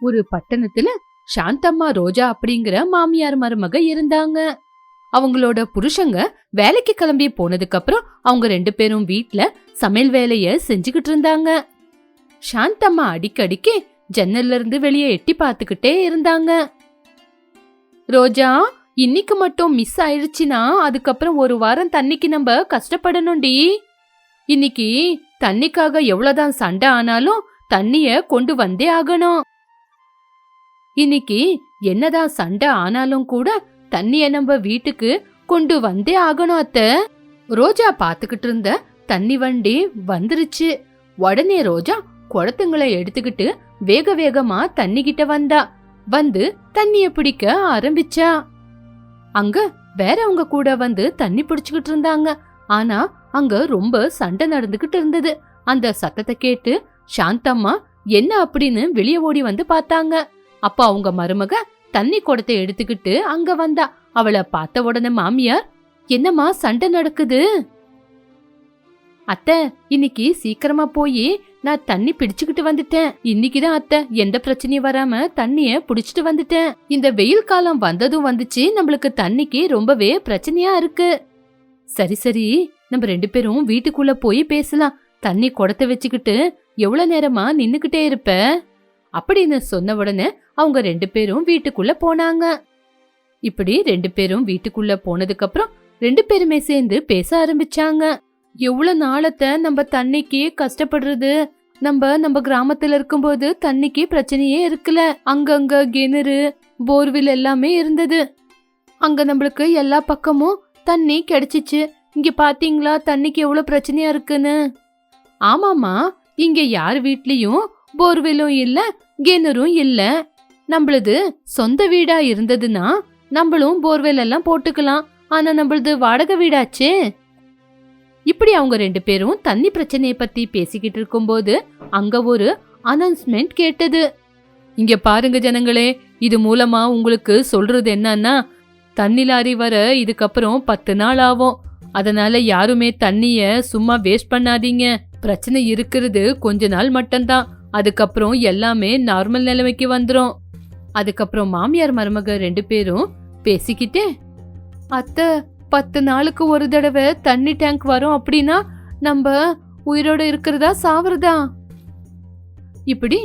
ஒரு பட்டணத்துல சாந்தம்மா ரோஜா அப்படிங்கிற மாமியார் மருமக இருந்தாங்க. அவங்களோட புருஷங்க வேலைக்கு கிளம்பி போனதுக்கு அப்புறம் அவங்க ரெண்டு பேரும் வீட்ல சமையல் வேலைய செஞ்சுக்கிட்டு இருந்தாங்க. சாந்தம்மா அடிக்கடிக்கு ஜன்னல்ல இருந்து வெளியே எட்டி பார்த்துக்கிட்டே இருந்தாங்க. ரோஜா இன்னைக்கு மட்டும் மிஸ் ஆயிடுச்சுன்னா அதுக்கப்புறம் ஒரு வாரம் தண்ணிக்கு நம்ம கஷ்டப்படணும்டி. இன்னைக்கு தண்ணிக்காக எவ்வளவுதான் சண்டை ஆனாலும் தண்ணிய கொண்டு வந்தே ஆகணும். இன்னைக்கு என்னதான் சண்டை ஆனாலும் கூட தண்ணிய நம்ம வீட்டுக்கு கொண்டு வந்தே ஆகணும் அத்த. ரோஜா பாத்துக்கிட்டு இருந்த தண்ணி வண்டி வந்துருச்சு. உடனே ரோஜா குடத்துங்களை எடுத்துக்கிட்டு வேக வேகமா தண்ணி கிட்ட வந்தா. வந்து தண்ணிய பிடிக்க ஆரம்பிச்சா. அங்க வேறவங்க கூட வந்து தண்ணி பிடிச்சுக்கிட்டு இருந்தாங்க. ஆனா அங்க ரொம்ப சண்டை நடந்துகிட்டு இருந்தது. அந்த சத்தத்தை கேட்டு சாந்தம்மா என்ன அப்படின்னு வெளியே ஓடி வந்து பார்த்தாங்க. அப்ப அவங்க மருமக தண்ணி குடத்தை எடுத்துக்கிட்டு அங்க வந்தா. அவளை பார்த்த உடனே மாமியார் என்னம்மா சண்டை நடக்குது? அத்தை இன்னைக்கு சீக்கிரமா போய் நான் தண்ணி பிடிச்சுக்கிட்டு வந்துட்டேன். இன்னைக்குதான் அத்தை எந்த பிரச்சனையும் வராம தண்ணிய புடிச்சிட்டு வந்துட்டேன். இந்த வெயில் காலம் வந்ததும் வந்துச்சு நம்மளுக்கு தண்ணிக்கு ரொம்பவே பிரச்சனையா இருக்கு. சரி சரி நம்ம ரெண்டு பேரும் வீட்டுக்குள்ள போய் பேசலாம். தண்ணி குடத்தை வச்சுக்கிட்டு எவ்வளவு நேரமா நின்னுக்கிட்டே இருப்ப? அப்படின்னு சொன்ன உடனே அவங்க ரெண்டு பேரும் வீட்டுக்குள்ள போனாங்க. இப்படி ரெண்டு பேரும் வீட்டுக்குள்ள போனதுக்கு அப்புறம் ரெண்டு பேருமே சேர்ந்து பேச ஆரம்பிச்சாங்க. எவ்வளவு நாளத்த நம்ம தண்ணிக்கு கஷ்டப்படுறது? நம்ம நம்ம கிராமத்துல இருக்கும்போது தண்ணிக்கு பிரச்சனையே இருக்குல்ல. அங்கங்க கிணறு போர்வில் எல்லாமே இருந்தது. அங்க நம்மளுக்கு எல்லா பக்கமும் தண்ணி கிடைச்சிச்சு. இங்க பாத்தீங்களா தண்ணிக்கு எவ்வளவு பிரச்சனையா இருக்குன்னு? ஆமாமா இங்க யார் வீட்லயும் போர்வெலும் இல்ல கிணறும் இல்லை. நம்மளது சொந்த வீடா இருந்ததுன்னா நம்மளும் போர்வெல் எல்லாம் போட்டுக்கலாம். ஆனா நம்மளது வாடகை வீடாச்சே. இப்படி அவங்க ரெண்டு பேரும் தண்ணி பிரச்சனையை பத்தி பேசிக்கிட்டு இருக்கும்போது அங்க ஒரு அனௌன்ஸ்மெண்ட் கேட்டது. இங்க பாருங்க ஜனங்களே இது மூலமா உங்களுக்கு சொல்றது என்னன்னா தண்ணி லாரி வர இதுக்கப்புறம் பத்து நாள் ஆகும். அதனால யாருமே தண்ணிய சும்மா வேஸ்ட் பண்ணாதீங்க. பிரச்சனை இருக்கிறது கொஞ்ச நாள் மட்டும்தான். அதுக்கப்புறம் எல்லாமே நார்மல் நிலைமைக்கு வந்துடும் அதுக்கப்புறம் மாமியார் மருமக ரெண்டு பேரும் பேசிக்கிட்டே அத்தை பத்து நாளுக்கு ஒரு தடவை தண்ணி டேங்க் வரும் அப்படின்னா நம்ம உயிரோட இருக்கிறதா சாவறதா? இப்படி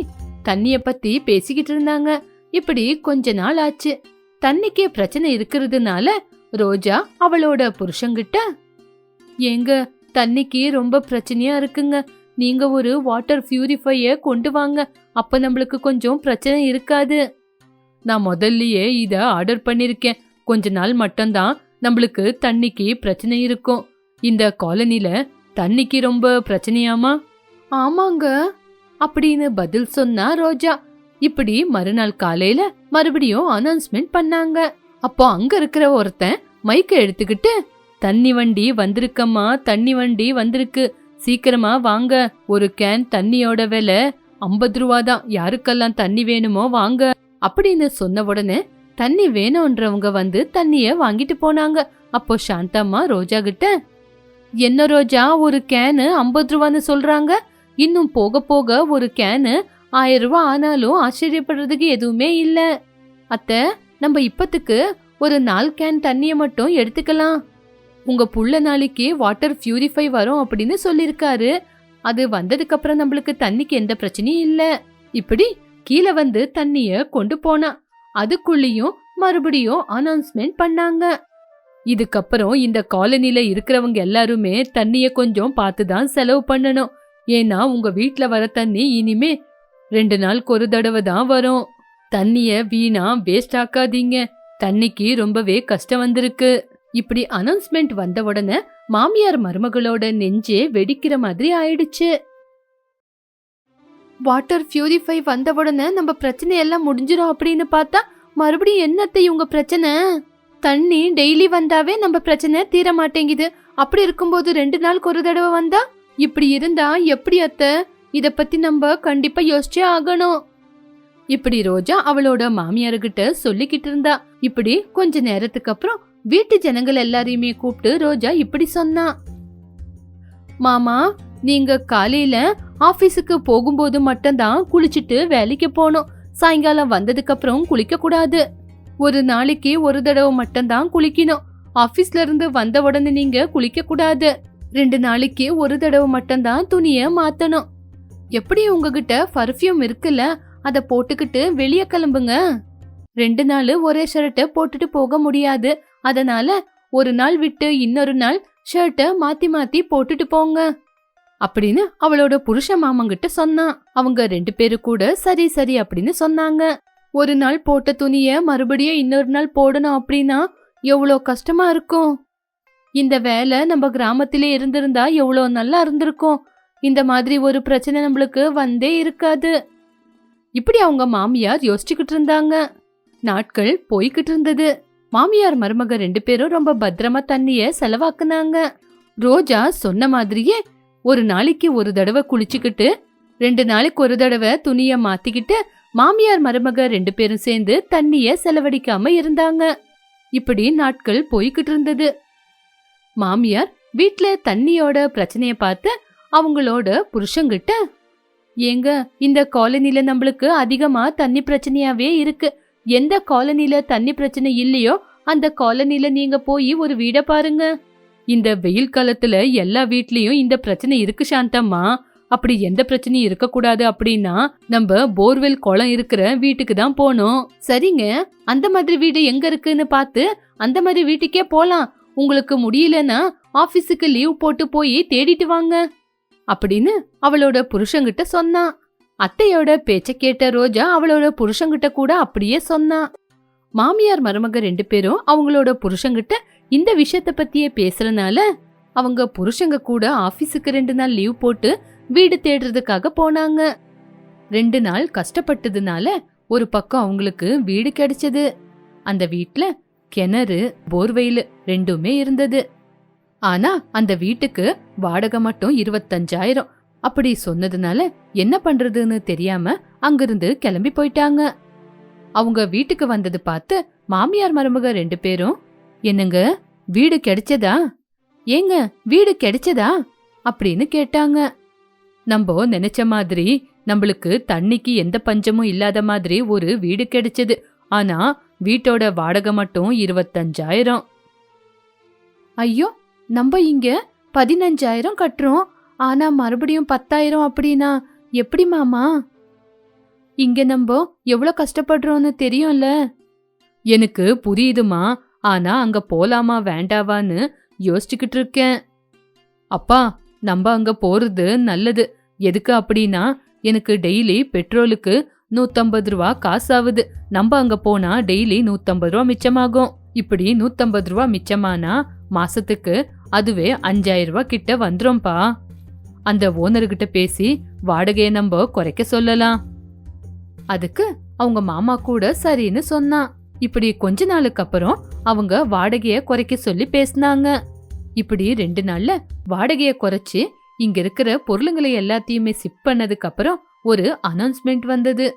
தண்ணிய பத்தி பேசிக்கிட்டு இருந்தாங்க. இப்படி கொஞ்ச நாள் ஆச்சு. தண்ணிக்கே பிரச்சனை இருக்கிறதுனால ரோஜா அவளோட புருஷங்கிட்ட ஏங்க தண்ணிக்கு ரொம்ப பிரச்சனையா இருக்குங்க. நீங்க ஒரு வாட்டர் பியூரிஃபைய கொண்டு வாங்க. அப்ப நம்மளுக்கு கொஞ்சம் பிரச்சனை இருக்காது. நான் முதல்லயே இத ஆர்டர் பண்ணிருக்கேன். கொஞ்ச நாள் மட்டும்தான் நம்மளுக்கு தண்ணிக்கு பிரச்சனை இருக்கும். இந்த காலனில தண்ணிக்கு ரொம்ப பிரச்சனையாமா? ஆமாங்க. அப்படின்னு பதில் சொன்னா ரோஜா. இப்படி மறுநாள் காலையில மறுபடியும் அனௌன்ஸ்மெண்ட் பண்ணாங்க. அப்போ அங்க இருக்கிற ஒருத்தன் மைக்க எடுத்துக்கிட்டு தண்ணி வண்டி வந்திருக்கம்மா தண்ணி வண்டி வந்திருக்கு. சீக்கிரமா வாங்க. ஒரு கேன் தண்ணியோட விலை ஐம்பது ரூபா தான் யாருக்கெல்லாம் தண்ணி வேணுமோ வாங்க. அப்படின்னு சொன்ன உடனே தண்ணி வேணும்ன்றவங்க வந்து தண்ணிய வாங்கிட்டு போனாங்க. அப்போ சாந்தம்மா ரோஜா கிட்ட என்ன ரோஜா ஒரு கேனு ஐம்பது ரூபான்னு சொல்றாங்க. இன்னும் போக போக ஒரு கேனு ஆயிரம் ரூபா ஆனாலும் ஆச்சரியப்படுறதுக்கு எதுவுமே இல்லை. அத்தை நம்ம இப்பத்துக்கு ஒரு நாலு கேன் தண்ணியை மட்டும் எடுத்துக்கலாம். உங்க புள்ள நாளைக்கு வாட்டர் பியூரிஃபை வரும் அப்படின்னு சொல்லியிருக்காரு. அது வந்ததுக்கு அப்புறம் நம்மளுக்கு தண்ணிக்கு எந்த பிரச்சனையும் இல்லை. இப்படி கீழே வந்து தண்ணிய கொண்டு போனா. அதுக்குள்ளேயும் மறுபடியும் அனௌன்ஸ்மெண்ட் பண்ணாங்க. இதுக்கப்புறம் இந்த காலனில இருக்கிறவங்க எல்லாருமே தண்ணிய கொஞ்சம் பார்த்து தான் செலவு பண்ணணும். ஏன்னா உங்க வீட்ல வர தண்ணி இனிமே ரெண்டு நாளுக்கு ஒரு தடவை தான் வரும். தண்ணிய வீணா வேஸ்ட் ஆக்காதீங்க. தண்ணிக்கு ரொம்பவே கஷ்டம் வந்திருக்கு. இப்படி அனௌன்ஸ்மெண்ட் வந்த உடனே மாமியார் மருமகளோட நெஞ்சே வெடிக்கிற மாதிரி ஆயிடுச்சு. வாட்டர் பியூரிஃபை வந்த உடனே நம்ம பிரச்சனை எல்லாம் முடிஞ்சிடும் அப்படின்னு பார்த்தா மறுபடியும் என்னத்தை இவங்க பிரச்சனை? தண்ணி டெய்லி வந்தாவே நம்ம பிரச்சனை தீர மாட்டேங்குது அப்படி இருக்கும்போது ரெண்டு நாளுக்கு ஒரு தடவை வந்தா இப்படி இருந்தா எப்படி அத்த? இத பத்தி நம்ம கண்டிப்பா யோசிச்சே ஆகணும். இப்படி ரோஜா அவளோட மாமியார்கிட்ட சொல்லிக்கிட்டு இருந்தா இப்படி கொஞ்ச நேரத்துக்கு அப்புறம் வீட்டு ஜனங்கள் எல்லாரையுமே கூப்பிட்டு ரோஜா இப்படி சொன்னா. மாமா நீங்க காலையில ஆபீஸுக்கு போகும்போது மட்டும்தான் குளிச்சுட்டு வேலைக்கு போகணும் சாயங்காலம் வந்ததுக்கு அப்புறம் குளிக்க கூடாது ஒரு நாளைக்கு ஒரு தடவை மட்டும்தான் குளிக்கணும். ஆபீஸ்ல இருந்து வந்த உடனே நீங்க குளிக்க கூடாது ரெண்டு நாளைக்கு ஒரு தடவை மட்டும்தான் துணிய மாத்தணும். எப்படி உங்ககிட்ட பர்ஃப்யூம் இருக்குல்ல? அதை போட்டுக்கிட்டு வெளியே கிளம்புங்க. ரெண்டு நாள் ஒரே ஷர்ட்டை போட்டுட்டு போக முடியாது. அதனால ஒரு நாள் விட்டு இன்னொரு நாள் ஷர்ட்டை மாத்தி மாத்தி போட்டுட்டு போங்க. அப்படின்னு அவளோட புருஷ மாமங்கிட்ட சொன்னான் அவங்க ரெண்டு பேரு கூட சரி சரி அப்படின்னு சொன்னாங்க. ஒரு நாள் போட்ட துணிய மறுபடியும் இன்னொரு நாள் போடணும் அப்படின்னா எவ்வளோ கஷ்டமா இருக்கும்? இந்த வேலை நம்ம கிராமத்திலே இருந்திருந்தா எவ்வளோ நல்லா இருந்திருக்கும். இந்த மாதிரி ஒரு பிரச்சனை நம்மளுக்கு வந்தே இருக்காது. இப்படி அவங்க மாமியார் யோசிச்சுக்கிட்டு இருந்தாங்க. நாட்கள் போய்கிட்டு இருந்தது. மாமியார் மருமக ரெண்டு பேரும் ரொம்ப பத்திரமா தண்ணிய செலவாக்குனாங்க. ரோஜா சொன்ன மாதிரியே ஒரு நாளைக்கு ஒரு தடவை குளிச்சுக்கிட்டு ரெண்டு நாளைக்கு ஒரு தடவை துணிய மாத்திக்கிட்டு மாமியார் மருமக ரெண்டு பேரும் சேர்ந்து தண்ணிய செலவழிக்காம இருந்தாங்க. இப்படி நாட்கள் போய்கிட்டு இருந்தது. மாமியார் வீட்ல தண்ணியோட பிரச்சனைய பார்த்து அவங்களோட புருஷங்கிட்ட ஏங்க இந்த காலனில நம்மளுக்கு அதிகமா தண்ணி பிரச்சனையாவே இருக்கு. எந்த காலனில தண்ணி பிரச்சனை இல்லையோ அந்த காலனில நீங்க போய் ஒரு வீட பாருங்க. இந்த வெயில் காலத்துல எல்லா வீட்லயும் இந்த பிரச்சனை இருக்கு சாந்தம்மா. அப்படி எந்த பிரச்சனையும் இருக்கக்கூடாது அப்படின்னா நம்ம போர்வெல் குளம் இருக்கிற வீட்டுக்கு தான் போனோம் சரிங்க. அந்த மாதிரி வீடு எங்க இருக்குன்னு பார்த்து அந்த மாதிரி வீட்டுக்கே போலாம். உங்களுக்கு முடியலன்னா ஆபீஸுக்கு லீவ் போட்டு போய் தேடிட்டு வாங்க. அப்படின்னு அவளோட புருஷங்கிட்ட சொன்னான் அத்தையோட பேச்ச கேட்ட ரோஜா அவளோட புருஷங்கிட்ட கூட அப்படியே சொன்னான் மாமியார் மருமக ரெண்டு பேரும் அவங்களோட புருஷங்கிட்ட இந்த விஷயத்த பத்தியே பேசுறனால அவங்க புருஷங்க கூட ஆபீஸுக்கு ரெண்டு நாள் லீவ் போட்டு வீடு தேடுறதுக்காக போனாங்க. ரெண்டு நாள் கஷ்டப்பட்டதுனால ஒரு பக்கம் அவங்களுக்கு வீடு கிடைச்சது. அந்த வீட்ல கிணறு போர்வெயில் ரெண்டுமே இருந்தது. ஆனா அந்த வீட்டுக்கு வாடகை மட்டும் இருபத்தஞ்சாயிரம். அப்படி சொன்னதுனால என்ன பண்றதுன்னு தெரியாம அங்கிருந்து கிளம்பி போயிட்டாங்க. அவங்க வீட்டுக்கு வந்தது பார்த்து மாமியார் மருமக ரெண்டு பேரும் என்னங்க வீடு கிடைச்சதா? ஏங்க வீடு கிடைச்சதா? அப்படின்னு கேட்டாங்க. நம்ம நினைச்ச மாதிரி நம்மளுக்கு தண்ணிக்கு எந்த பஞ்சமும் இல்லாத மாதிரி ஒரு வீடு கிடைச்சது. ஆனா வீட்டோட வாடகை மட்டும் இருபத்தஞ்சாயிரம். ஐயோ நம்ம இங்க பதினஞ்சாயிரம் கட்டுறோம். ஆனா மறுபடியும் பத்தாயிரம் அப்படின்னா எப்படி மாமா? இங்க நம்ம எவ்வளவு கஷ்டப்படுறோம்னு தெரியும்ல. எனக்கு புரியுதுமா ஆனா அங்க போலாமா வேண்டாவான்னு யோசிச்சுக்கிட்டு இருக்கேன். அப்பா நம்ம அங்க போறது நல்லது. எதுக்கு அப்படின்னா எனக்கு டெய்லி பெட்ரோலுக்கு நூத்தம்பது ரூபா காசாகுது நம்ம அங்க போனா டெய்லி நூத்தம்பது ரூபா மிச்சமாகும். இப்படி நூத்தம்பது ரூபா மிச்சமானா மாசத்துக்கு அதுவே அஞ்சாயிரம் ரூபா கிட்ட வந்துரும்பா. அந்த ஓனர்கிட்ட பேசி வாடகையை நம்ம குறைக்க சொல்லலாம். அதுக்கு அவங்க மாமா கூட சரின்னு சொன்னான். இப்படி கொஞ்ச நாளுக்கு அப்புறம் அவங்க வாடகைய குறைக்க சொல்லி பேசினாங்க. இப்படி ரெண்டு நாள்ல வாடகைய குறைச்சு இங்க இருக்கிற பொருளுங்களை எல்லாத்தையுமே சிப் பண்ணதுக்கு அப்புறம் ஒரு அனௌன்ஸ்மெண்ட் வந்தது.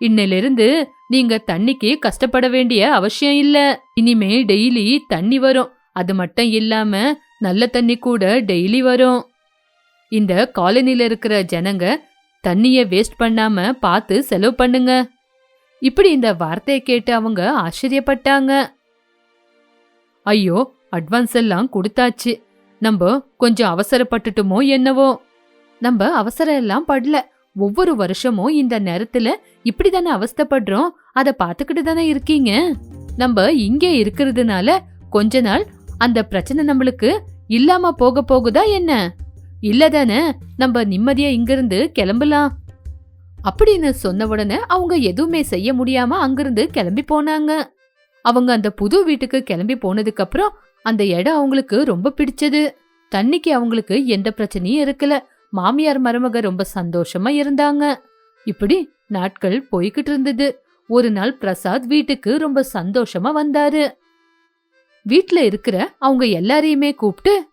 இன்னிலிருந்து நீங்க தண்ணிக்கு கஷ்டப்பட வேண்டிய அவசியம் இல்ல. இனிமே டெய்லி தண்ணி வரும். அது மட்டும் இல்லாம நல்ல தண்ணி கூட டெய்லி வரும். இந்த காலனில இருக்கிற ஜனங்க தண்ணிய வேஸ்ட் பண்ணாம பார்த்து செலவு பண்ணுங்க. இப்படி இந்த வார்த்தையை கேட்டு அவங்க ஆச்சரியப்பட்டாங்க. ஐயோ அட்வான்ஸ் எல்லாம் கொடுத்தாச்சு. நம்ம கொஞ்சம் அவசரப்பட்டுட்டுமோ என்னவோ. நம்ம அவசரம் எல்லாம் படல. ஒவ்வொரு வருஷமும் இந்த நேரத்துல இப்படிதானே அவஸ்தைப்படுறோம். அத பாத்துக்கிட்டு தானே இருக்கீங்க. நம்ம இங்கே இருக்கிறதுனால கொஞ்ச நாள் அந்த பிரச்சனை நம்மளுக்கு இல்லாம போக போகுதா என்ன? இல்லதானே நம்ம நிம்மதியா இங்கிருந்து கிளம்பலாம். அப்படின்னு சொன்ன உடனே அவங்க எதுவுமே செய்ய முடியாம அங்கிருந்து கிளம்பி போனாங்க. அவங்க அந்த புது வீட்டுக்கு கிளம்பி போனதுக்கு அப்புறம் அந்த இடம் அவங்களுக்கு ரொம்ப பிடிச்சது. தண்ணிக்கு அவங்களுக்கு எந்த பிரச்சனையும் இருக்கல. மாமியார் மருமக ரொம்ப சந்தோஷமா இருந்தாங்க. இப்படி நாட்கள் போய்கிட்டு இருந்தது. ஒரு நாள் பிரசாத் வீட்டுக்கு ரொம்ப சந்தோஷமா வந்தாரு. வீட்ல இருக்கிற அவங்க எல்லாரையுமே கூப்பிட்டு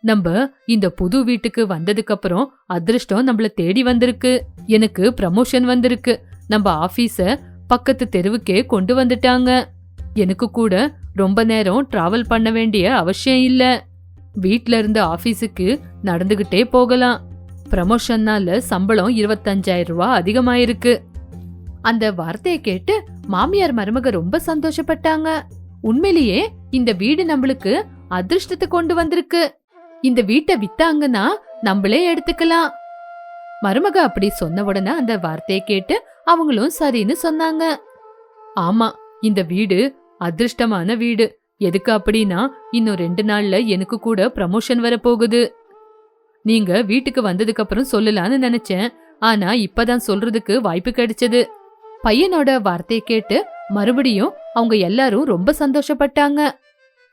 நம்ம இந்த புது வீட்டுக்கு வந்ததுக்கு அப்புறம் அதிர்ஷ்டம் நம்மள தேடி வந்திருக்கு. எனக்கு ப்ரமோஷன் வந்திருக்கு. நம்ம ஆபீஸ பக்கத்து தெருவுக்கே கொண்டு வந்துட்டாங்க. எனக்கு கூட ரொம்ப நேரம் டிராவல் பண்ண வேண்டிய அவசியம் இல்ல. வீட்ல இருந்து ஆபீஸுக்கு நடந்துகிட்டே போகலாம். ப்ரமோஷன்னால சம்பளம் இருபத்தஞ்சாயிரம் ரூபாய் அதிகமாயிருக்கு. அந்த வார்த்தையை கேட்டு மாமியார் மருமக ரொம்ப சந்தோஷப்பட்டாங்க. உண்மையிலேயே இந்த வீடு நம்மளுக்கு அதிர்ஷ்டத்தை கொண்டு வந்திருக்கு. இந்த வீட்டை வித்தாங்கன்னா நம்மளே எடுத்துக்கலாம். மருமக அப்படி சொன்ன உடனே அந்த வார்த்தையை கேட்டு அவங்களும் சரின்னு சொன்னாங்க. ஆமா இந்த வீடு அதிர்ஷ்டமான வீடு. எதுக்கு அப்படின்னா இன்னும் ரெண்டு நாள்ல எனக்கு கூட ப்ரமோஷன் வரப்போகுது. நீங்க வீட்டுக்கு வந்ததுக்கு அப்புறம் சொல்லலாம்னு நினைச்சேன். ஆனா இப்பதான் சொல்றதுக்கு வாய்ப்பு கிடைச்சது. பையனோட வார்த்தையை கேட்டு மறுபடியும் அவங்க எல்லாரும் ரொம்ப சந்தோஷப்பட்டாங்க.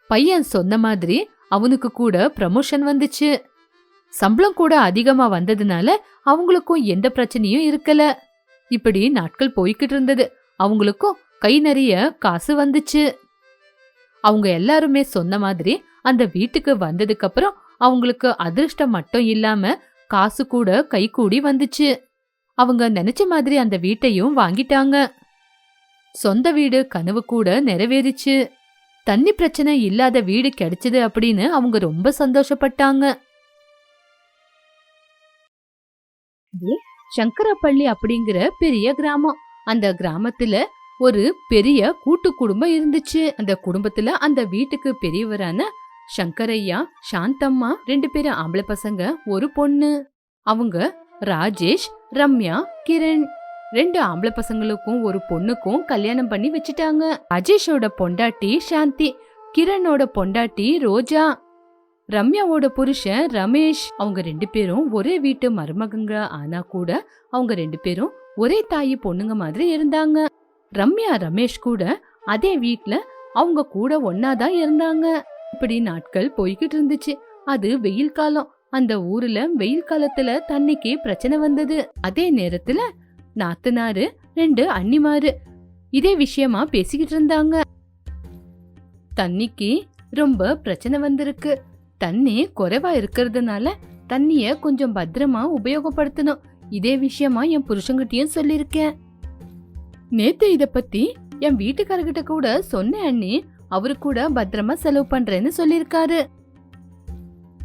பையன் சொன்ன மாதிரி அவனுக்கு கூட ப்ரமோஷன் வந்துச்சு. சம்பளம் கூட அதிகமா வந்ததுனால அவங்களுக்கும் எந்த பிரச்சனையும் இருக்கல. இப்படி நாட்கள் போய்கிட்டு இருந்தது. அவங்களுக்கும் கை நிறைய காசு வந்துச்சு. அவங்க எல்லாருமே சொன்ன மாதிரி அந்த வீட்டுக்கு வந்ததுக்கு அப்புறம் அவங்களுக்கு அதிர்ஷ்டம் மட்டும் இல்லாம காசு கூட கை கூடி வந்துச்சு. அவங்க நினைச்ச மாதிரி அந்த வீட்டையும் வாங்கிட்டாங்க. சொந்த வீடு கனவு கூட நிறைவேறிச்சு. தண்ணி பிரச்சனை இல்லாத வீடு கிடைச்சது அப்படின்னு அவங்க ரொம்ப சந்தோஷப்பட்டாங்க. சங்கரப்பள்ளி அப்படிங்கிற பெரிய கிராமம். அந்த கிராமத்துல ஒரு பெரிய கூட்டு குடும்பம் இருந்துச்சு. அந்த குடும்பத்துல அந்த வீட்டுக்கு பெரியவரான சங்கரையா சாந்தம்மா ரெண்டு பேரும் ஆம்பளை பசங்க ஒரு பொண்ணு. அவங்க ராஜேஷ் ரம்யா கிரண். ரெண்டு ஆம்பளை பசங்களுக்கும் ஒரு பொண்ணுக்கும் கல்யாணம் பண்ணி வச்சுட்டாங்க. அஜேஷோட பொண்டாட்டி சாந்தி கிரணோட பொண்டாட்டி ரோஜா ரம்யாவோட புருஷன் ரமேஷ். அவங்க ரெண்டு பேரும் ஒரே வீட்டு மருமகங்க. ஆனா கூட அவங்க ரெண்டு பேரும் ஒரே தாயி பொண்ணுங்க மாதிரி இருந்தாங்க. ரம்யா ரமேஷ் கூட அதே வீட்ல அவங்க கூட ஒன்னாதான் இருந்தாங்க. இப்படி நாட்கள் போய்கிட்டு இருந்துச்சு. அது வெயில் காலம். அந்த ஊர்ல வெயில் காலத்துல தண்ணிக்கு பிரச்சனை வந்தது. அதே நேரத்துல நாத்தனாரு ரெண்டு அண்ணிமாரு. இதே விஷயமா பேசிக்கிட்டு இருந்தாங்க. தண்ணிக்கு ரொம்ப பிரச்சனை வந்திருக்கு. தண்ணி குறைவா இருக்கிறதுனால தண்ணிய கொஞ்சம் பத்திரமா உபயோகப்படுத்தணும். இதே விஷயமா என் புருஷங்கிட்டயும் சொல்லியிருக்கேன். நேத்து இத பத்தி என் வீட்டுக்காரர்கிட்ட கூட சொன்னேன் அண்ணி. அவரு கூட பத்திரமா செலவு பண்றேன்னு சொல்லியிருக்காரு.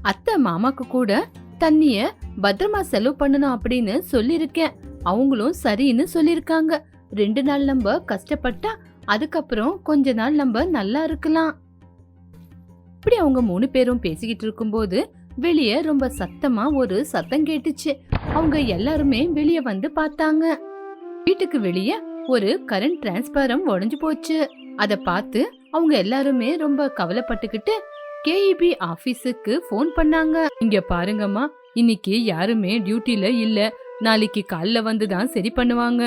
அத்தை மாமாக்கு கூட தண்ணிய பத்திரமா செலவு பண்ணணும் அப்படின்னு சொல்லியிருக்கேன். அவங்களும் சரின்னு சொல்லியிருக்காங்க. ரெண்டு நாள் நம்ம கஷ்டப்பட்டா அதுக்கப்புறம் கொஞ்ச நாள் நம்ம நல்லா இருக்கலாம். இப்படி அவங்க மூணு பேரும் பேசிக்கிட்டு இருக்கும்போது வெளியே ரொம்ப சத்தமா ஒரு சத்தம் கேட்டுச்சு. அவங்க எல்லாருமே வெளியே வந்து பார்த்தாங்க. வீட்டுக்கு வெளியே ஒரு கரண்ட் டிரான்ஸ்பாரம் உடஞ்சு போச்சு. அதை பார்த்து அவங்க எல்லாருமே ரொம்ப கவலைப்பட்டுக்கிட்டு கேஇபி ஆபீஸுக்கு ஃபோன் பண்ணாங்க. இங்க பாருங்கம்மா இன்னைக்கு யாருமே டியூட்டில இல்ல. நாளைக்கு காலைல வந்து தான் சரி பண்ணுவாங்க.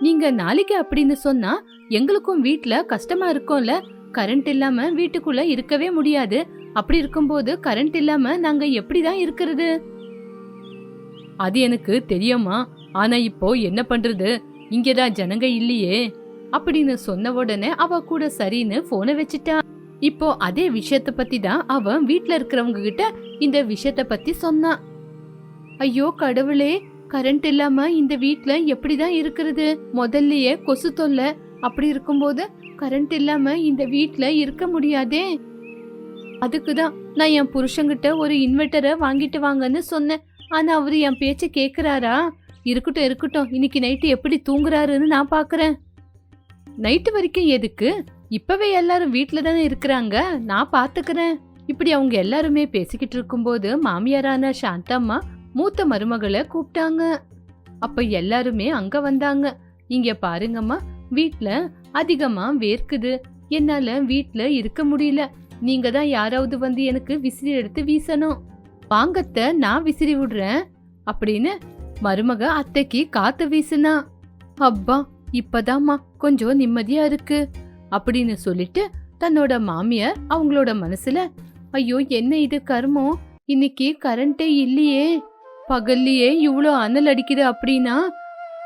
நீங்க நாளைக்கு அப்படின்னு சொன்னா எங்களுக்கும் வீட்ல கஷ்டமா இருக்கும்ல. கரண்ட் இல்லாம வீட்டுக்குள்ள இருக்கவே முடியாது. அப்படி இருக்கும்போது கரண்ட் இல்லாம நாங்க எப்படிதான் இருக்கிறது? அது எனக்கு தெரியுமா? ஆனா இப்போ என்ன பண்றது? இங்கதான் ஜனங்க இல்லையே. அப்படின்னு சொன்ன உடனே அவ கூட சரின்னு போனை வச்சிட்டா. இப்போ அதே விஷயத்த பத்தி தான் அவன் வீட்டுல இருக்கிறவங்க கிட்ட இந்த விஷயத்த பத்தி சொன்னான் ஐயோ கடவுளே கரண்ட் இல்லாம இந்த வீட்ல எப்படிதான் இருக்கிறது? முதல்லயே கொசு தொல்லை. அப்படி இருக்கும்போது கரண்ட் இல்லாம இந்த வீட்ல இருக்க முடியாதே. அதுக்கு தான் நான் என் புருஷங்கிட்ட ஒரு இன்வெர்டரை வாங்கிட்டு வாங்கன்னு சொன்னேன். ஆனா அவரு என் பேச்ச கேக்குறாரா? இருக்கட்டும் இருக்கட்டும். இன்னைக்கு நைட்டு எப்படி தூங்குறாருன்னு நான் பாக்குறேன். நைட்டு வரைக்கும் எதுக்கு? இப்பவே எல்லாரும் வீட்ல தானே இருக்கிறாங்க. நான் பாத்துக்கிறேன். இப்படி அவங்க எல்லாருமே பேசிக்கிட்டு இருக்கும்போது மாமியாரான சாந்தம்மா மூத்த மருமகளை கூப்பிட்டாங்க. அப்ப எல்லாருமே அங்க வந்தாங்க. இங்க பாருங்கம்மா வீட்ல அதிகமா வேர்க்குது. என்னால வீட்ல இருக்க முடியல. நீங்க தான் யாராவது வந்து எனக்கு விசிறி எடுத்து வீசணும். வாங்கத்த நான் விசிறி விடுறேன். அப்படின்னு மருமக அத்தைக்கு காத்து வீசுனா. அப்பா இப்பதாம்மா கொஞ்சம் நிம்மதியா இருக்கு. அப்படின்னு சொல்லிட்டு தன்னோட மாமியார் அவங்களோட மனசுல ஐயோ என்ன இது கர்மம்? இன்னைக்கு கரண்டே இல்லையே. பகல்லையே இவ்வளோ அனல் அடிக்குது அப்படின்னா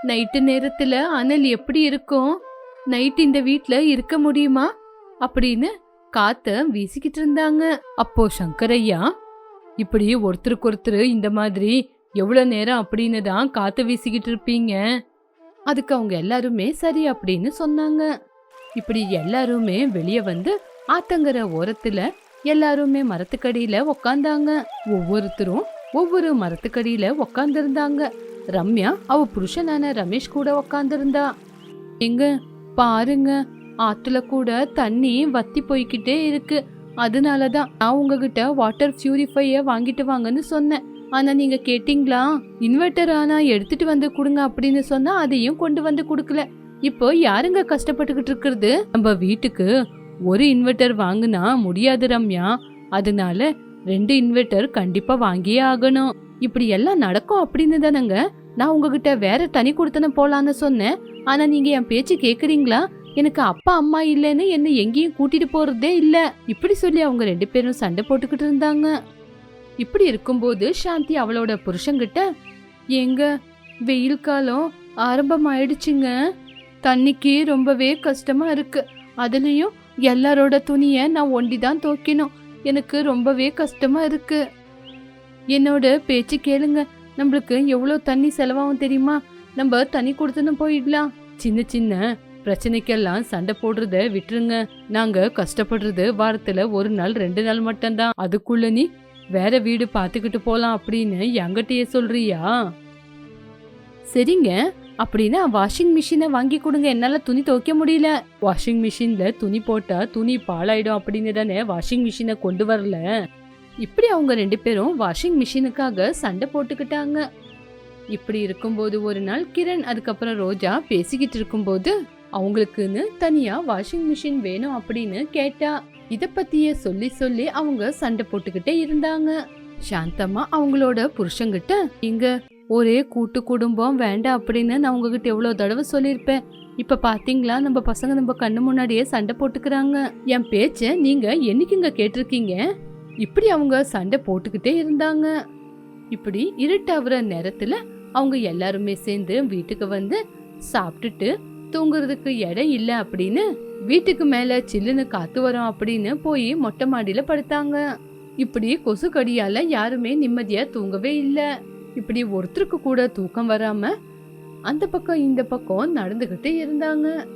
நைட்டு நேரத்துல அனல் எப்படி இருக்கும்? நைட் இந்த வீட்ல இருக்க முடியுமா? அப்படின்னு காத்த வீசிக்கிட்டு இருந்தாங்க. அப்போ சங்கரையா இப்படி ஒருத்தருக்கு ஒருத்தர் இந்த மாதிரி எவ்வளோ நேரம் அப்படின்னு தான் காத்து வீசிக்கிட்டு இருப்பீங்க? அதுக்கு அவங்க எல்லாருமே சரி அப்படின்னு சொன்னாங்க. இப்படி எல்லாருமே வெளியே வந்து ஆத்தங்கர ஓரத்துல எல்லாருமே மரத்துக்கடியில உக்காந்தாங்க. ஒவ்வொருத்தரும் ஒவ்வொரு மரத்துக்கடியில உக்காந்துருந்தாங்க. ரம்யா அவ புருஷனான ரமேஷ் கூட உக்காந்துருந்தா. எங்க பாருங்க ஆத்துல கூட தண்ணி வத்தி போய்கிட்டே இருக்கு. அதனாலதான் நான் உங்ககிட்ட வாட்டர் பியூரிஃபைய வாங்கிட்டு வாங்கன்னு சொன்னேன். ஆனா நீங்க கேட்டிங்களா? இன்வெர்டர் ஆனா எடுத்துட்டு வந்து கொடுங்க அப்படின்னு சொன்னா அதையும் கொண்டு வந்து கொடுக்கல. இப்போ யாருங்க கஷ்டப்பட்டுக்கிட்டு இருக்கிறது? நம்ம வீட்டுக்கு ஒரு இன்வெர்டர் வாங்குனா முடியாது ரம்யா. அதனால ரெண்டு இன்வெர்டர் கண்டிப்பா வாங்கியே ஆகணும். இப்படி எல்லாம் நடக்கும் அப்படின்னு தானங்க? நான் உங்ககிட்ட வேற தனி கொடுத்தன போலான்னு சொன்னேன். ஆனா நீங்க என் பேச்சு கேக்குறீங்களா? எனக்கு அப்பா அம்மா இல்லைன்னு என்ன எங்கேயும் கூட்டிட்டு போறதே இல்ல. இப்படி சொல்லி அவங்க ரெண்டு பேரும் சண்டை போட்டுக்கிட்டு இருந்தாங்க. இப்படி இருக்கும்போது சாந்தி அவளோட புருஷங்கிட்ட எங்க வெயில் காலம் ஆரம்பமாயிடுச்சுங்க. தண்ணிக்கு ரொம்பவே கஷ்டமா இருக்கு. அதுலயும் எல்லாரோட துணியை நான் ஒண்டி தான் துவைக்கணும். எனக்கு ரொம்பவே கஷ்டமா இருக்கு. என்னோட பேச்சு கேளுங்க. நம்மளுக்கு எவ்வளோ தண்ணி செலவாகும் தெரியுமா? நம்ம தண்ணி கொடுத்துன்னு போயிடலாம். சின்ன சின்ன பிரச்சனைக்கெல்லாம் சண்டை போடுறத விட்டுருங்க. நாங்க கஷ்டப்படுறது வாரத்துல ஒரு நாள் ரெண்டு நாள் மட்டும்தான். அதுக்குள்ள நீ வேற வீடு பார்த்துக்கிட்டு போலாம் அப்படின்னு என்கிட்டயே சொல்றியா? சரிங்க. அப்படின்னா வாஷிங் மிஷினை வாங்கி கொடுங்க. என்னால் துணி துவைக்க முடியல. வாஷிங் மிஷினில் துணி போட்டால் துணி பாழாயிடும் அப்படின்னு தானே வாஷிங் மிஷினை கொண்டு வரல. இப்படி அவங்க ரெண்டு பேரும் வாஷிங் மிஷினுக்காக சண்டை போட்டுக்கிட்டாங்க. இப்படி இருக்கும்போது ஒரு நாள் கிரண் அதுக்கப்புறம் ரோஜா பேசிக்கிட்டு இருக்கும்போது அவங்களுக்குன்னு தனியாக வாஷிங் மிஷின் வேணும் அப்படின்னு கேட்டா. இதை பற்றியே சொல்லி சொல்லி அவங்க சண்டை போட்டுக்கிட்டே இருந்தாங்க. சாந்தமா அவங்களோட புருஷங்கிட்ட இங்க ஒரே கூட்டு குடும்பம் வேண்டாம் அப்படின்னு நான் உங்ககிட்ட எவ்வளோ தடவை சொல்லியிருப்பேன். இப்போ பார்த்தீங்களா நம்ம பசங்க நம்ம கண்ணு முன்னாடியே சண்டை போட்டுக்கிறாங்க. என் பேச்சை நீங்கள் என்னைக்குங்க கேட்டிருக்கீங்க? இப்படி அவங்க சண்டை போட்டுக்கிட்டே இருந்தாங்க. இப்படி இருட்டாகிற நேரத்தில் அவங்க எல்லாருமே சேர்ந்து வீட்டுக்கு வந்து சாப்பிட்டுட்டு தூங்குறதுக்கு இடம் இல்லை அப்படின்னு வீட்டுக்கு மேலே சில்லுன்னு காத்து வரும் அப்படின்னு போய் மொட்டை மாடியில் படுத்தாங்க. இப்படி கொசு கடியால் யாருமே நிம்மதியாக தூங்கவே இல்லை. இப்படி ஒருத்தருக்கு கூட தூக்கம் வராம அந்த பக்கம் இந்த பக்கம் நடந்துகிட்டு இருந்தாங்க.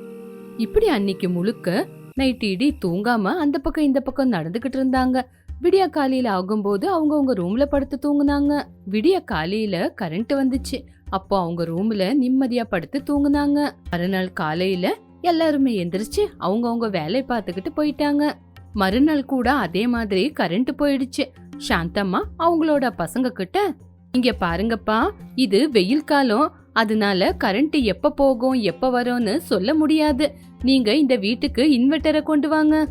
இப்படி அன்னைக்கு முழுக்க நைட் இடி தூங்காம அந்த பக்கம் இந்த பக்கம் நடந்துகிட்டு இருந்தாங்க. விடிய காலையில ஆகும்போது அவங்க அவங்க ரூம்ல படுத்து தூங்குனாங்க. விடிய காலையில கரண்ட் வந்துச்சு. அப்போ அவங்க ரூம்ல நிம்மதியா படுத்து தூங்குனாங்க. மறுநாள் காலையில எல்லாருமே எந்திரிச்சு அவங்க அவங்க வேலையை பார்த்துக்கிட்டு போயிட்டாங்க. மறுநாள் கூட அதே மாதிரி கரண்ட் போயிடுச்சு. சாந்தம்மா அவங்களோட பசங்க கிட்ட இங்க பாருங்கப்பா இது வெயில் காலம். அதனால கரண்ட் எப்ப போகும் எப்ப வரும்னு சொல்ல முடியாது. நீங்க இந்த வீட்டுக்கு இன்வெர்டரை கொண்டு வாங்க.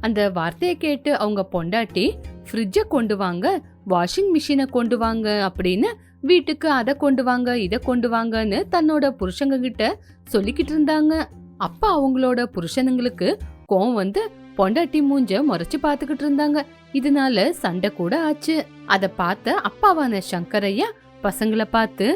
அந்த வார்த்தையை கேட்டு அவங்க பொண்டாட்டி ஃப்ரிட்ஜை கொண்டு வாங்க வாஷிங் மிஷினை கொண்டு வாங்க அப்படின்னு வீட்டுக்கு அதை கொண்டு வாங்க இதை கொண்டு வாங்கன்னு தன்னோட புருஷங்க கிட்ட சொல்லிக்கிட்டு இருந்தாங்க. அப்ப அவங்களோட புருஷனுங்களுக்கு கோவம் வந்து பொண்டாட்டி மூஞ்ச முறைச்சு பாத்துக்கிட்டு இருந்தாங்க. இதனால சண்டை கூட ஆச்சு. அத பார்த்த அப்பாவான சங்கரையா பசங்கள பார்த்து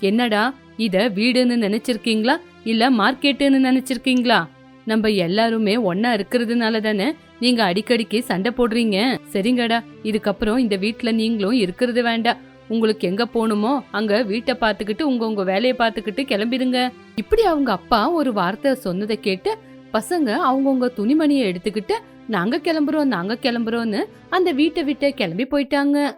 என்னடா இத வீடுன்னு நினைச்சிருக்கீங்களா? இல்ல மார்க்கெட்டுன்னு நினைச்சிருக்கீங்களா? நம்ம எல்லாருமே ஒன்னா இருக்கிறதுனால தானே நீங்க அடிக்கடிக்கு சண்டை போடுறீங்க? சரிங்கடா இதுக்கப்புறம் இந்த வீட்ல நீங்களும் இருக்கிறது வேண்டாம். உங்களுக்கு எங்க போகணுமோ அங்க வீட்டை பார்த்துக்கிட்டு உங்க உங்க வேலையை பார்த்துக்கிட்டு கிளம்பிடுங்க. இப்படி அவங்க அப்பா ஒரு வார்த்தை சொன்னதை கேட்டு பசங்க அவங்கவுங்க துணிமணியை எடுத்துக்கிட்டு நாங்க கிளம்புறோம் நாங்க கிளம்புறோம்னு அந்த வீட்டை விட்டு கிளம்பி போயிட்டாங்க.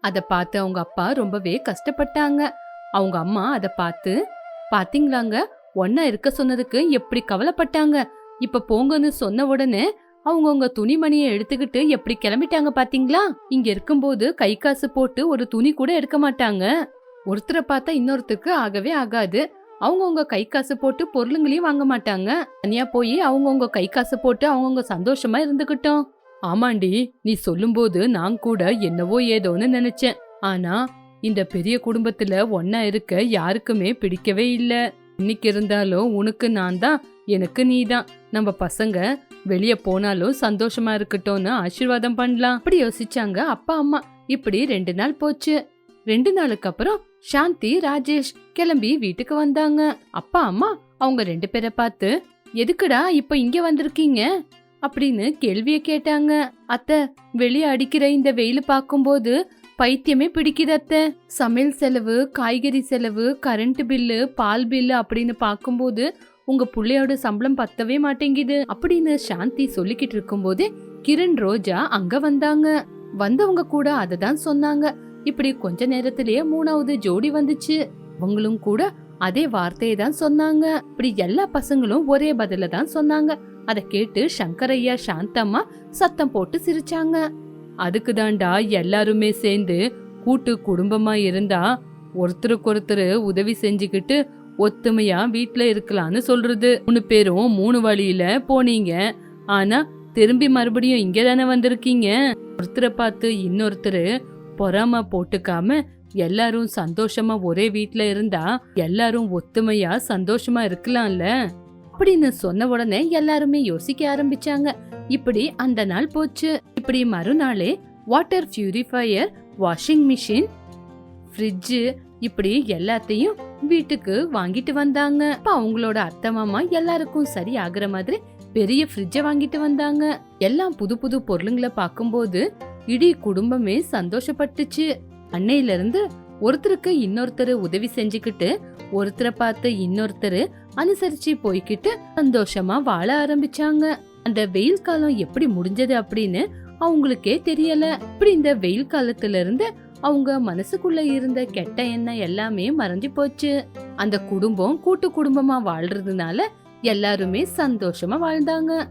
அதை பார்த்து அவங்க அப்பா ரொம்பவே கஷ்டப்பட்டாங்க. அவங்க அம்மா அதை பார்த்து பாத்தீங்களாங்க ஒன்னா இருக்க சொன்னதுக்கு எப்படி கவலைப்பட்டாங்க? இப்ப போங்கன்னு சொன்ன உடனே அவங்கவுங்க துணிமணியை எடுத்துக்கிட்டு எப்படி கிளம்பிட்டாங்க பாத்தீங்களா? இங்க இருக்கும்போது கை காசு போட்டு ஒரு துணி கூட எடுக்க மாட்டாங்க. ஒருத்தரை பார்த்தா இன்னொருத்தருக்கு ஆகவே ஆகாது. அவங்கவுங்க கை காசு போட்டு பொருளுங்களையும் வாங்க மாட்டாங்க. தனியா போய் அவங்கவுங்க கை காசு போட்டு அவங்கவுங்க சந்தோஷமா இருந்துகிட்டோம். ஆமாண்டி நீ சொல்லும்போது நான் கூட என்னவோ ஏதோன்னு நினைச்சேன். ஆனா இந்த பெரிய குடும்பத்துல ஒன்னா இருக்க யாருக்குமே பிடிக்கவே இல்ல. இன்னைக்கு இருந்தாலும் உனக்கு நான் தான் எனக்கு நீ தான். நம்ம பசங்க வெளிய போனாலும் சந்தோஷமா இருக்கட்டும்னு ஆசீர்வாதம் பண்ணலாம். அப்படி யோசிச்சாங்க அப்பா அம்மா. இப்படி ரெண்டு நாள் போச்சு. ரெண்டு நாளுக்கு அப்புறம் சாந்தி ராஜேஷ் கிளம்பி வீட்டுக்கு வந்தாங்க. அப்பா அம்மா அவங்க ரெண்டு பேரை பார்த்து எதுக்குடா இப்ப இங்க வந்திருக்கீங்க? அப்படின்னு கேள்விய கேட்டாங்க. அத்தை வெளியே அடிக்கிற இந்த வெயில் பார்க்கும்போது பைத்தியமே பிடிக்குது அத்தை. சமையல் செலவு காய்கறி செலவு கரண்ட் பில்லு பால் பில்லு அப்படின்னு பார்க்கும்போது உங்க பிள்ளையோட சம்பளம் பத்தவே மாட்டேங்குது அப்படின்னு சாந்தி சொல்லிக்கிட்டு இருக்கும்போதே கிரண் ரோஜா அங்க வந்தாங்க. வந்தவங்க கூட அதை தான் சொன்னாங்க. இப்படி கொஞ்ச நேரத்திலேயே மூணாவது ஜோடி வந்துச்சு. அவங்களும் கூட அதே வார்த்தையை தான் சொன்னாங்க. இப்படி எல்லா பசங்களும் ஒரே பதில தான் சொன்னாங்க. அதை கேட்டு சங்கரையா சாந்தம்மா சத்தம் போட்டு சிரிச்சாங்க. அதுக்கு தாண்டா எல்லாருமே சேர்ந்து கூட்டு குடும்பமா இருந்தா ஒருத்தருக்கு ஒருத்தர் உதவி செஞ்சுக்கிட்டு ஒத்துமையா வீட்டுல இருக்கலாம்னு சொல்றது. மூணு பேரும் மூணு வழியில போனீங்க. ஆனா திரும்பி மறுபடியும் இங்க தானே வந்திருக்கீங்க? ஒருத்தரை பார்த்து இன்னொருத்தர் பொறாம போட்டுக்காம எல்லாரும் சந்தோஷமா ஒரே வீட்ல இருந்தா எல்லாரும் ஒத்துமையா சந்தோஷமா இருக்கலாம்ல? அப்படின்னு சொன்ன உடனே எல்லாருமே யோசிக்க ஆரம்பிச்சாங்க. இப்படி அந்த நாள் போச்சு. இப்படி மறுநாளே water purifier washing machine fridge இப்படி எல்லாத்தையும் வீட்டுக்கு வாங்கிட்டு வந்தாங்க. அப்ப அவங்களோட அத்தை மாமா எல்லாருக்கும் சரி ஆகுற மாதிரி பெரிய ஃப்ரிட்ஜ வாங்கிட்டு வந்தாங்க. எல்லாம் புது புது பொருளுங்களை பார்க்கும்போது இடி குடும்பமே சந்தோஷப்பட்டுச்சு. அன்னையில இருந்து ஒருத்தருக்கு இன்னொருத்தர் உதவி செஞ்சுக்கிட்டு ஒருத்தரை பார்த்து இன்னொருத்தர் அனுசரிச்சு போய்கிட்டு சந்தோஷமா வாழ ஆரம்பிச்சாங்க. அந்த வெயில் காலம் எப்படி முடிஞ்சது அப்படின்னு அவங்களுக்கே தெரியல. இப்படி இந்த வெயில் காலத்துல இருந்து அவங்க மனசுக்குள்ள இருந்த கெட்ட எண்ணம் எல்லாமே மறைஞ்சு போச்சு. அந்த குடும்பம் கூட்டு குடும்பமா வாழ்றதுனால எல்லாருமே சந்தோஷமா வாழ்ந்தாங்க.